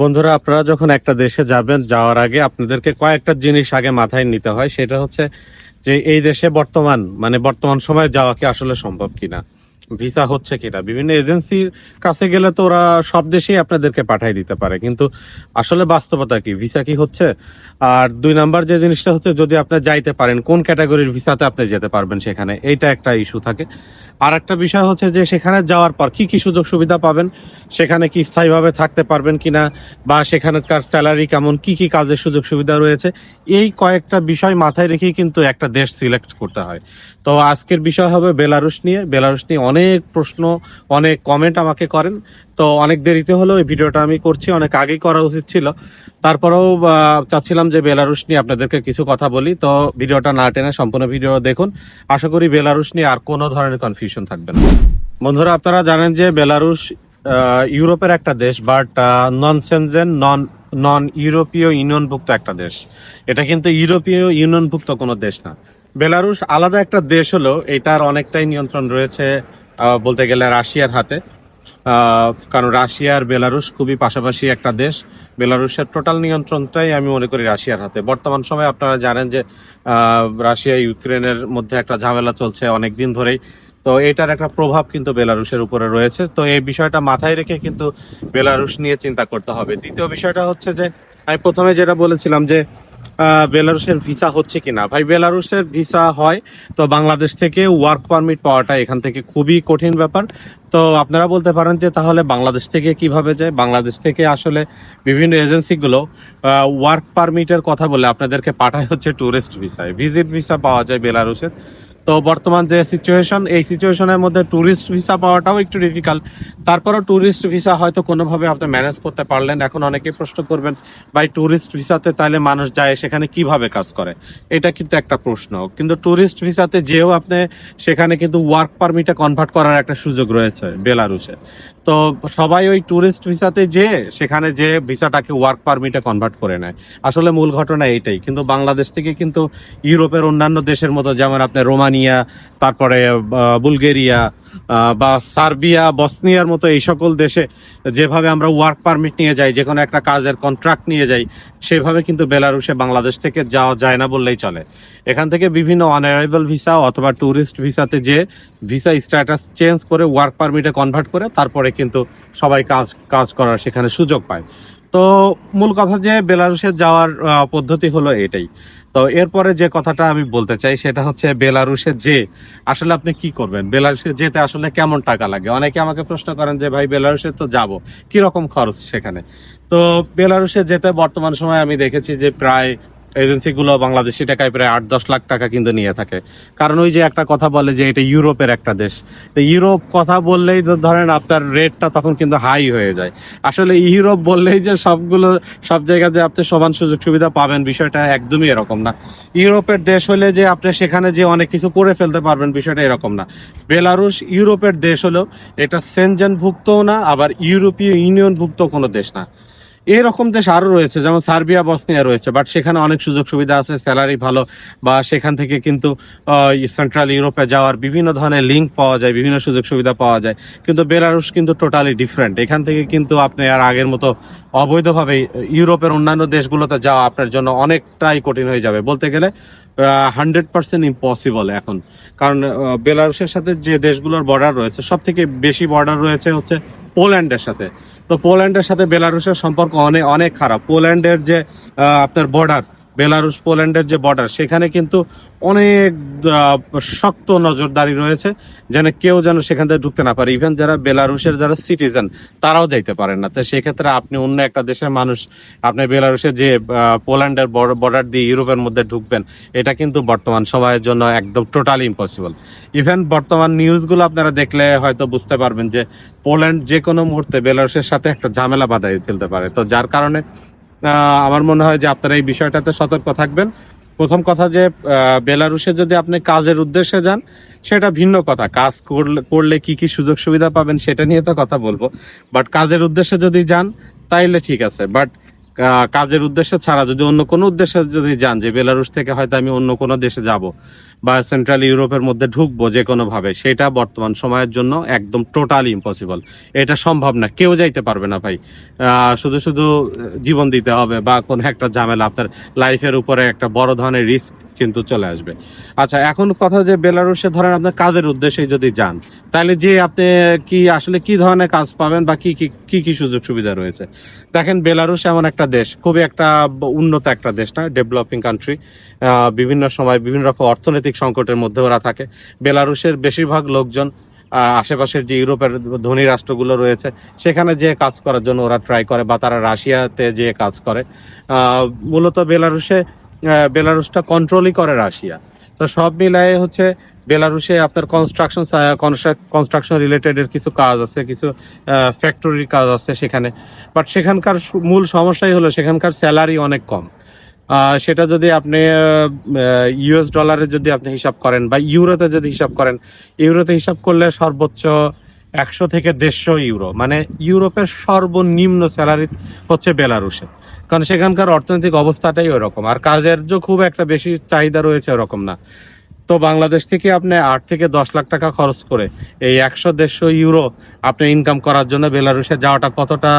বন্ধুরা, আপনারা যখন একটা দেশে যাবেন, যাওয়ার আগে আপনাদেরকে কয়েকটা জিনিস আগে মাথায় নিতে হয়। সেটা হচ্ছে যে, এই দেশে বর্তমান মানে বর্তমান সময়ে যাওয়া কি আসলে সম্ভব কিনা? ভিসা হচ্ছে কিনা? বিভিন্ন এজেন্সির কাছে গেলে তো ওরা সব দেশেই আপনাদেরকে পাঠিয়ে দিতে পারে। কিন্তু আসলে বাস্তবতা কি? ভিসা কি হচ্ছে? আর দুই নাম্বার যে জিনিসটা হচ্ছে, যদি আপনি যাইতে পারেন, কোন ক্যাটাগরির ভিসাতে আপনি যেতে পারবেন সেখানে? এইটা একটা ইস্যু থাকে। আর একটা বিষয় হচ্ছে যে সেখানে যাওয়ার পর কি কি সুযোগ সুবিধা পাবেন? সেখানে কি স্থায়ীভাবে থাকতে পারবেন কিনা? বা সেখানকার স্যালারি কেমন? কি কি কাজের সুযোগ সুবিধা রয়েছে? এই কয়েকটা বিষয় মাথায় রেখেই কিন্তু একটা দেশ সিলেক্ট করতে হয়। তো আজকের বিষয় হবে বেলারুশ নিয়ে। বেলারুশ নিয়ে অনেক প্রশ্ন, অনেক কমেন্ট আমাকে করেন। তো অনেক দেরিতে হলেও এই ভিডিওটা আমি করছি, অনেক আগেই করা উচিত ছিল। তারপরেও চাচ্ছিলাম যে বেলারুশ নিয়ে আপনাদেরকে কিছু কথা বলি। তো ভিডিওটা না টেনে সম্পূর্ণ ভিডিও দেখুন। আশা করি বেলারুশ নিয়ে আর কোনো ধরনের কনফিউশন থাকবে না। বন্ধুরা, আপনারা জানেন যে বেলারুশ ইউরোপের একটা দেশ বাট নন সেনজেন নন নন ইউরোপীয় ইউনিয়নভুক্ত একটা দেশ। এটা কিন্তু ইউরোপীয় ইউনিয়নভুক্ত কোনো দেশ না। বেলারুশ আলাদা একটা দেশ হলো এটার অনেকটাই নিয়ন্ত্রণ রয়েছে বলতে গেলে রাশিয়ার হাতে। কারণ রাশিয়া আর বেলারুশ খুবই পাশাপাশি একটা দেশ। বেলারুশের টোটাল নিয়ন্ত্রণটাই আমি মনে করি রাশিয়ার হাতে। বর্তমান সময়ে আপনারা জানেন যে রাশিয়া ইউক্রেনের মধ্যে একটা ঝামেলা চলছে অনেক দিন ধরেই। তো এটার একটা প্রভাব কিন্তু বেলারুশের উপরে রয়েছে। তো এই বিষয়টা মাথায় রেখে কিন্তু বেলারুশ নিয়ে চিন্তা করতে হবে। দ্বিতীয় বিষয়টা হচ্ছে যে, আমি প্রথমে যেটা বলেছিলাম যে বেলারুশের ভিসা হচ্ছে কিনা। ভাই, বেলারুশের ভিসা হয় তো বাংলাদেশ থেকে ওয়ার্ক পারমিট পাওয়াটা এখান থেকে খুবই কঠিন ব্যাপার। তো আপনারা বলতে পারেন যে তাহলে বাংলাদেশ থেকে কীভাবে যায়? বাংলাদেশ থেকে আসলে বিভিন্ন এজেন্সিগুলো ওয়ার্ক পারমিটের কথা বলে আপনাদেরকে পাঠায় হচ্ছে ট্যুরিস্ট ভিসায় ভিজিট ভিসা পাওয়া যায় বেলারুশের। তো বর্তমান যে সিচুয়েশন এই সিচুয়েশনের মধ্যে ট্যুরিস্ট ভিসা পাওয়াটাও একটু ডিফিকাল্ট তারপরও ট্যুরিস্ট ভিসা হয়তো কোনোভাবে আপনি ম্যানেজ করতে পারলেন। এখন অনেকে প্রশ্ন করবেন, ভাই ট্যুরিস্ট ভিসাতে তাহলে মানুষ যায় সেখানে কীভাবে কাজ করে? এটা কিন্তু একটা প্রশ্ন। কিন্তু ট্যুরিস্ট ভিসাতে যেও আপনি, সেখানে কিন্তু ওয়ার্ক পারমিটে কনভার্ট করার একটা সুযোগ রয়েছে বেলারুশে। তো সবাই ওই ট্যুরিস্ট ভিসাতে যে, সেখানে যে ভিসাটাকে ওয়ার্ক পারমিটে কনভার্ট করে নেয়। আসলে মূল ঘটনা এইটাই। কিন্তু বাংলাদেশ থেকে কিন্তু ইউরোপের অন্যান্য দেশের মতো, যেমন আপনার রোমানিয়া, তারপরে বুলগেরিয়া বা সার্বিয়া, বসনিয়ার মতো এই সকল দেশে যেভাবে আমরা ওয়ার্ক পারমিট নিয়ে যাই যে কোনো একটা কাজের কন্ট্রাক্ট নিয়ে যাই, সেভাবে কিন্তু বেলারুশে বাংলাদেশ থেকে যাওয়া যায় না বললেই চলে। এখান থেকে বিভিন্ন অনারাইভাল ভিসা অথবা ট্যুরিস্ট ভিসাতে যে ভিসা স্ট্যাটাস চেঞ্জ করে ওয়ার্ক পারমিটে কনভার্ট করে তারপরে কিন্তু সবাই কাজ কাজ করার সেখানে সুযোগ পায়। তো মূল কথা যে বেলারুশে যাওয়ার পদ্ধতি হলো এটাই। তো এরপরে যে কথাটা আমি বলতে চাই, সেটা হচ্ছে বেলারুশে যে, আসলে আপনি কি করবেন? বেলারুশে যেতে আসলে কেমন টাকা লাগে? অনেকে আমাকে প্রশ্ন করেন যে, ভাই, বেলারুশে তো যাব। কি রকম খরচ সেখানে? তো বেলারুশে যেতে বর্তমান সময় আমি দেখেছি যে, প্রায় এজেন্সিগুলো বাংলাদেশি টাকায় প্রায় আট, দশ লাখ টাকা কিন্তু নিয়ে থাকে। কারণ ওই যে একটা কথা বলে যে এটা ইউরোপের একটা দেশ। তো ইউরোপ কথা বললেই ধরেন আপনার রেটটা তখন কিন্তু হাই হয়ে যায়। আসলে ইউরোপ বললেই যে সবগুলো, সব জায়গায় যে আপনি সমান সুযোগ সুবিধা পাবেন, বিষয়টা একদমই এরকম না। ইউরোপের দেশ হলে যে আপনি সেখানে যে অনেক কিছু করে ফেলতে পারবেন, বিষয়টা এরকম না। বেলারুশ ইউরোপের দেশ হলেও এটা সেনজেন ভুক্তও না, আবার ইউরোপীয় ইউনিয়ন ভুক্ত কোনো দেশ না। এরকম দেশ আরও রয়েছে, যেমন সার্বিয়া, বসনিয়া রয়েছে বাট সেখানে অনেক সুযোগ সুবিধা আছে স্যালারি ভালো, বা সেখান থেকে কিন্তু সেন্ট্রাল ইউরোপে যাওয়ার বিভিন্ন ধরনের লিঙ্ক পাওয়া যায়, বিভিন্ন সুযোগ সুবিধা পাওয়া যায়, কিন্তু বেলারুশ কিন্তু টোটালি ডিফারেন্ট এখান থেকে কিন্তু আপনি আর আগের মতো অবৈধভাবে ইউরোপের অন্যান্য দেশগুলোতে যাওয়া আপনার জন্য অনেকটাই কঠিন হয়ে যাবে। বলতে গেলে হান্ড্রেড পার্সেন্ট ইম্পসিবল এখন। কারণ বেলারুশের সাথে যে দেশগুলোর বর্ডার রয়েছে সব থেকে বেশি বর্ডার রয়েছে হচ্ছে পোল্যান্ডের সাথে। তো পোল্যান্ডের সাথে বেলারুশের সম্পর্ক অনেক অনেক খারাপ। পোল্যান্ডের যে আপনার বর্ডার বেলারুশ পোল্যান্ডের যে বর্ডার সেখানে কিন্তু অনেক শক্ত নজরদারি রয়েছে, যেন কেউ যেন সেখান থেকে ঢুকতে না পারে। ইভেন যারা বেলারুশের যারা সিটিজেন তারাও যাইতে পারেন না। তো সেক্ষেত্রে আপনি অন্য একটা দেশের মানুষ, আপনি বেলারুশের যে পোল্যান্ডের বর্ডার দিয়ে ইউরোপের মধ্যে ঢুকবেন, এটা কিন্তু বর্তমান সময়ের জন্য একদম টোটালি ইম্পসিবল ইভেন বর্তমান নিউজগুলো আপনারা দেখলে হয়তো বুঝতে পারবেন যে, পোল্যান্ড যে কোনো মুহূর্তে বেলারুশের সাথে একটা ঝামেলা বাধাই ফেলতে পারে। তো যার কারণে আমার মনে হয় যে আপনারা এই বিষয়টাতে সতর্ক থাকবেন। প্রথম কথা যে বেলারুশে যদি আপনি কাজের উদ্দেশ্যে যান, সেটা ভিন্ন কথা। কাজ করলে করলে কি কি সুযোগ সুবিধা পাবেন সেটা নিয়ে তো কথা বলব। বাট কাজের উদ্দেশ্যে যদি যান, তাইলে ঠিক আছে। বাট কাজের উদ্দেশ্য ছাড়া যদি অন্য কোনো উদ্দেশ্যে যদি যান, যে বেলারুশ থেকে হয়তো আমি অন্য কোনো দেশে যাব বা সেন্ট্রাল ইউরোপের মধ্যে ঢুকবো যে কোনোভাবে সেটা বর্তমান সময়ের জন্য একদম টোটালি ইম্পসিবল এটা সম্ভব না, কেউ যাইতে পারবে না ভাই। শুধু শুধু জীবন দিতে হবে বা কোনো একটা ঝামেলা, আপনার লাইফের উপরে একটা বড় ধরনের রিস্ক কিন্তু চলে আসবে। আচ্ছা এখন কথা যে বেলারুশে ধরেন আপনার কাজের উদ্দেশ্যে যদি যান, তাহলে যে আপনি কি আসলে কি ধরনের কাজ পাবেন বা কি কি কি সুযোগ সুবিধা রয়েছে? দেখেন বেলারুশ এমন একটা দেশ, খুবই একটা উন্নত একটা দেশ না ডেভেলপিং কান্ট্রি বিভিন্ন সময় বিভিন্ন রকম অর্থনৈতিক সংকটের মধ্যে ওরা থাকে। বেলারুশের বেশিরভাগ লোকজন আশেপাশের যে ইউরোপের ধনী রাষ্ট্রগুলো রয়েছে, সেখানে যে কাজ করার জন্য ওরা ট্রাই করে বা তারা রাশিয়াতে যে কাজ করে। মূলত বেলারুশে বেলারুশটা কন্ট্রোলই করে রাশিয়া। তো সব মিলায়ে হচ্ছে বেলারুশে আপনার কনস্ট্রাকশন কনস্ট্রাকশন রিলেটেড এর কিছু কাজ আছে, কিছু ফ্যাক্টরির কাজ আছে সেখানে। বাট সেখানকার মূল সমস্যাই হলো সেখানকার স্যালারি অনেক কম। সেটা যদি আপনি ইউএস ডলারে যদি আপনি হিসাব করেন বা ইউরোতে যদি হিসাব করেন, ইউরোতে হিসাব করলে সর্বোচ্চ একশো থেকে দেড়শো ইউরো মানে ইউরোপের সর্বনিম্ন স্যালারি হচ্ছে বেলারুশে। কারণ সেখানকার অর্থনৈতিক অবস্থাটাই ওরকম, আর কাজের যে খুব একটা বেশি চাহিদা রয়েছে ওরকম না। তো বাংলাদেশ থেকে আপনি আট থেকে দশ লাখ টাকা খরচ করে এই একশো দেড়শো ইউরো আপনি ইনকাম করার জন্য বেলারুশে যাওয়াটা কতটা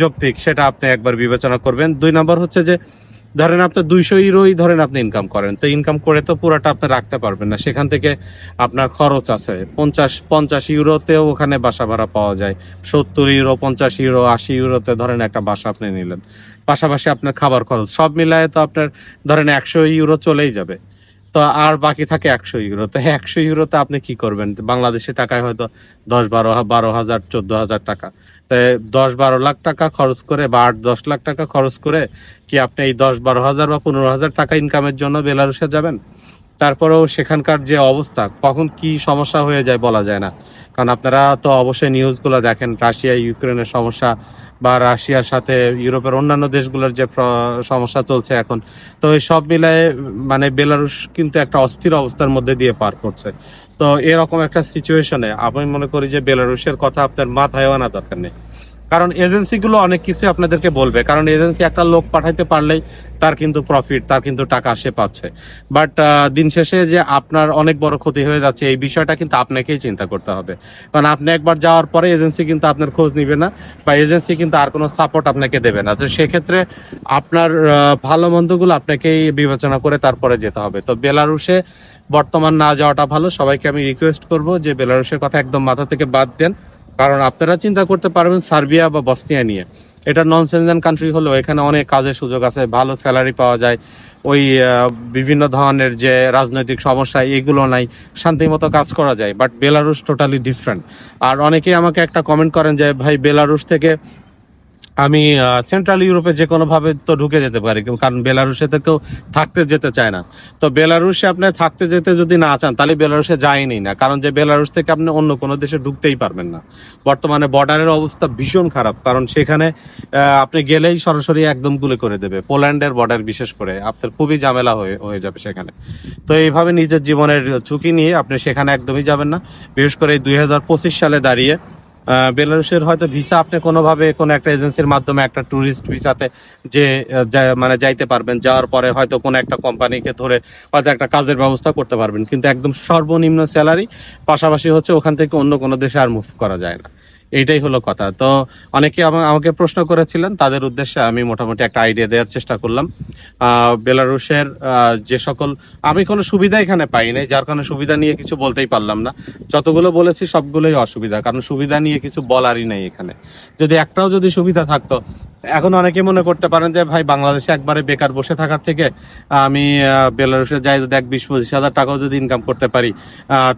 যৌক্তিক, সেটা আপনি একবার বিবেচনা করবেন। দুই নম্বর হচ্ছে যে ধরেন আপনি দুইশো ইউরোই ধরেন আপনি ইনকাম করেন, তো ইনকাম করে তো পুরোটা আপনি রাখতে পারবেন না। সেখান থেকে আপনার খরচ আছে। পঞ্চাশ পঞ্চাশ ইউরোতেও ওখানে বাসা ভাড়া পাওয়া যায়। সত্তর ইউরো, পঞ্চাশ ইউরো, আশি ইউরোতে ধরেন একটা বাসা আপনি নিলেন। পাশাপাশি আপনার খাবার খরচ, সব মিলায়ে তো আপনার ধরেন একশো ইউরো চলেই যাবে। তো আর বাকি থাকে একশো ইউরো। তো একশো ইউরোতে আপনি কি করবেন? বাংলাদেশি টাকায় হয়তো দশ, বারো বারো হাজার, চোদ্দ হাজার টাকা। দশ বারো লাখ টাকা খরচ করে বা আট দশ লাখ টাকা খরচ করে কি আপনি এই দশ বারো হাজার বা পনেরো হাজার টাকা ইনকামের জন্য বেলারুসে যাবেন? তারপরেও সেখানকার যে অবস্থা, কখন কি সমস্যা হয়ে যায় বলা যায় না। কারণ আপনারা তো অবশ্যই নিউজগুলো দেখেন, রাশিয়া, ইউক্রেনের সমস্যা বা রাশিয়ার সাথে ইউরোপের অন্যান্য দেশগুলোর যে সমস্যা চলছে এখন। তো এই সব মিলায়ে মানে বেলারুশ কিন্তু একটা অস্থির অবস্থার মধ্যে দিয়ে পার করছে। তো এরকম একটা সিচুয়েশনে আমি মনে করি যে বেলারুশের কথা আপনার মাথায় আনা দরকার নেই। কারণ এজেন্সিগুলো অনেক কিছু আপনাদেরকে বলবে। কারণ এজেন্সি একটা লোক পাঠাইতে পারলেই তার কিন্তু প্রফিট তার কিন্তু টাকা সে পাচ্ছে। বাট দিন শেষে যে আপনার অনেক বড় ক্ষতি হয়ে যাচ্ছে, এই বিষয়টা কিন্তু আপনাকেই চিন্তা করতে হবে। কারণ আপনি একবার যাওয়ার পরে এজেন্সি কিন্তু আপনার খোঁজ নিবে না, বা এজেন্সি কিন্তু আর কোনো সাপোর্ট আপনাকে দেবে না। তো সেক্ষেত্রে আপনার ভালো মন্দগুলো আপনাকেই বিবেচনা করে তারপরে যেতে হবে। তো বেলারুশে বর্তমান না যাওয়াটা ভালো। সবাইকে আমি রিকোয়েস্ট করব যে বেলারুশের কথা একদম মাথা থেকে বাদ দেন। কারণ আপনারা চিন্তা করতে পারবেন সার্বিয়া বা বসনিয়া নিয়ে। এটা নন সেনজেন কান্ট্রি হলেও এখানে অনেক কাজের সুযোগ আছে, ভালো স্যালারি পাওয়া যায়, ওই বিভিন্ন ধরনের যে রাজনৈতিক সমস্যা, এগুলো নাই শান্তিমতো কাজ করা যায় বাট বেলারুশ টোটালি ডিফারেন্ট আর অনেকেই আমাকে একটা কমেন্ট করেন যে, ভাই বেলারুশ থেকে আমি সেন্ট্রাল ইউরোপে যে কোনো ভাবে তো ঢুকে যেতে পারি কারণ বেলারুশে তো কেউ থাকতে যেতে চায় না। তো বেলারুশে আপনি থাকতে যেতে যদি না চান, তাহলে বেলারুশে যায়নি না, কারণ যে বেলারুশ থেকে আপনি অন্য কোনো দেশে ঢুকতেই পারবেন না। বর্তমানে বর্ডারের অবস্থা ভীষণ খারাপ, কারণ সেখানে আপনি গেলেই সরাসরি একদম গুলে করে দেবে, পোল্যান্ডের বর্ডার বিশেষ করে, আপনার খুবই ঝামেলা হয়ে হয়ে যাবে সেখানে। তো এইভাবে নিজের জীবনের ঝুঁকি নিয়ে আপনি সেখানে একদমই যাবেন না। বিশেষ করে দুই হাজার পঁচিশ সালে দাঁড়িয়ে বেলারুশের হয়তো ভিসা আপনি কোনোভাবে কোনো একটা এজেন্সির মাধ্যমে একটা ট্যুরিস্ট ভিসাতে যে মানে যাইতে পারবেন, যাওয়ার পরে হয়তো কোনো একটা কোম্পানিকে ধরে হয়তো একটা কাজের ব্যবস্থা করতে পারবেন। কিন্তু একদম সর্বনিম্ন স্যালারি পাশাপাশি হচ্ছে ওখান থেকে অন্য কোনো দেশে আর মুভ করা যায় না। এইটাই হলো কথা। তো অনেকে আমাকে প্রশ্ন করেছিলেন তাদের উদ্দেশ্যে আমি মোটামুটি একটা আইডিয়া দেওয়ার চেষ্টা করলাম। বেলারুশের যে সকল আমি কোনো সুবিধা এখানে পাই নাই যার কারণে সুবিধা নিয়ে কিছু বলতেই পারলাম না। যতগুলো বলেছি সবগুলোই অসুবিধা কারণ সুবিধা নিয়ে কিছু বলারই নেই এখানে। যদি একটাও যদি সুবিধা থাকতো এখন অনেকে মনে করতে পারেন যে ভাই বাংলাদেশে একবারে বেকার বসে থাকার থেকে আমি আহ, বেলারুশে যাই যদি এক বিশ পঁচিশ হাজার টাকাও যদি ইনকাম করতে পারি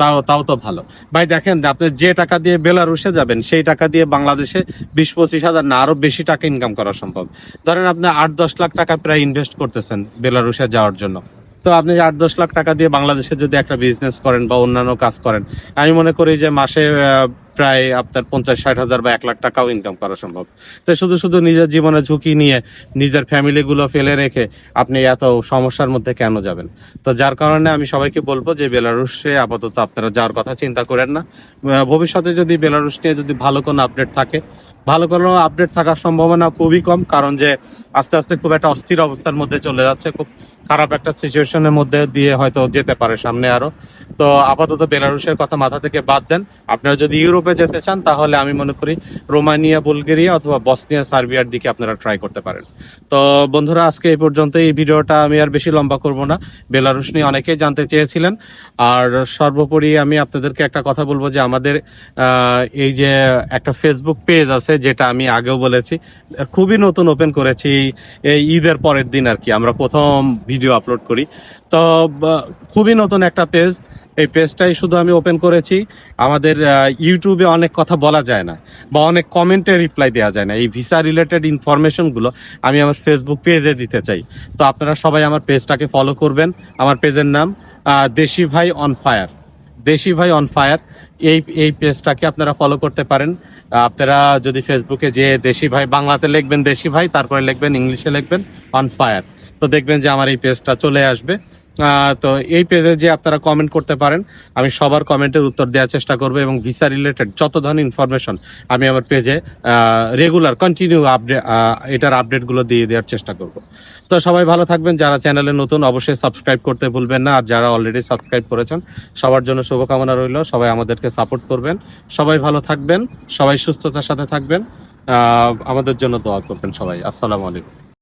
তাও তাও তো ভালো। ভাই দেখেন আপনি যে টাকা দিয়ে বেলারুশে যাবেন সেই টাকা দিয়ে বাংলাদেশে বিশ, পঁচিশ হাজার না, আরও বেশি টাকা ইনকাম করা সম্ভব। ধরেন আপনি আট, দশ লাখ টাকা প্রায় ইনভেস্ট করতেছেন বেলারুশে যাওয়ার জন্য। তো আপনি আট, দশ লাখ টাকা দিয়ে বাংলাদেশে যদি একটা বিজনেস করেন বা অন্যান্য কাজ করেন, আমি মনে করি যে মাসে প্রায় আপনার পঞ্চাশ, ষাট হাজার বা এক লাখ টাকাও ইনকাম করা সম্ভব। তো শুধু শুধু নিজের জীবনে ঝুঁকি নিয়ে নিজের ফ্যামিলিগুলো ফেলে রেখে আপনি এত সমস্যার মধ্যে কেন যাবেন? তো যার কারণে আমি সবাইকে বলব যে বেলারুশে আপাতত আপনারা যাওয়ার কথা চিন্তা করেন না। ভবিষ্যতে যদি বেলারুশ নিয়ে যদি ভালো কোনো আপডেট থাকে, ভালো কোনো আপডেট থাকার সম্ভাবনা খুবই কম, কারণ যে আস্তে আস্তে খুব একটা অস্থির অবস্থার মধ্যে চলে যাচ্ছে, খুব খারাপ একটা সিচুয়েশনের মধ্যে দিয়ে হয়তো যেতে পারে সামনে আরও। তো আপাতত বেলারুশের কথা মাথা থেকে বাদ দেন। আপনারা যদি ইউরোপে যেতে চান, তাহলে আমি মনে করি রোমানিয়া, বুলগেরিয়া অথবা বসনিয়া, সার্বিয়ার দিকে আপনারা ট্রাই করতে পারেন। তো বন্ধুরা, আজকে এই পর্যন্ত এই ভিডিওটা আমি আর বেশি লম্বা করব না। বেলারুশ নিয়ে অনেকেই জানতে চেয়েছিলেন। আর সর্বোপরি আমি আপনাদেরকে একটা কথা বলব যে আমাদের এই যে একটা ফেসবুক পেজ আছে, যেটা আমি আগেও বলেছি, খুবই নতুন ওপেন করেছি এই ঈদের পরের দিন আর কি। আমরা প্রথম ভিডিও আপলোড করি। তো খুবই নতুন একটা পেজ এই পেজটাই শুধু আমি ওপেন করেছি। আমাদের ইউটিউবে অনেক কথা বলা যায় না বা অনেক কমেন্টে রিপ্লাই দেওয়া যায় না। এই ভিসা রিলেটেড ইনফরমেশনগুলো আমি আমার ফেসবুক পেজে দিতে চাই। তো আপনারা সবাই আমার পেজটাকে ফলো করবেন। আমার পেজের নাম দেশি ভাই অন ফায়ার দেশি ভাই অন ফায়ার এই এই পেজটাকে আপনারা ফলো করতে পারেন। আপনারা যদি ফেসবুকে যে দেশি ভাই, বাংলাতে লিখবেন দেশি ভাই, তারপরে লিখবেন ইংলিশে লিখবেন অন ফায়ার তো দেখবেন যে আমার এই পেজটা চলে আসবে। তো এই পেজে যে আপনারা কমেন্ট করতে পারেন, আমি সবার কমেন্টের উত্তর দেওয়ার চেষ্টা করব এবং ভিসা রিলেটেড যত ধরনের ইনফরমেশন আমি আমার পেজে রেগুলার কন্টিনিউ আপডেট এটার আপডেটগুলো দিয়ে দেওয়ার চেষ্টা করব। তো সবাই ভালো থাকবেন। যারা চ্যানেলে নতুন, অবশ্যই সাবস্ক্রাইব করতে ভুলবেন না। আর যারা অলরেডি সাবস্ক্রাইব করেছেন, সবার জন্য শুভকামনা রইল। সবাই আমাদেরকে সাপোর্ট করবেন। সবাই ভালো থাকবেন। সবাই সুস্থতার সাথে থাকবেন। আমাদের জন্য দোয়া করবেন সবাই। আসসালামু আলাইকুম।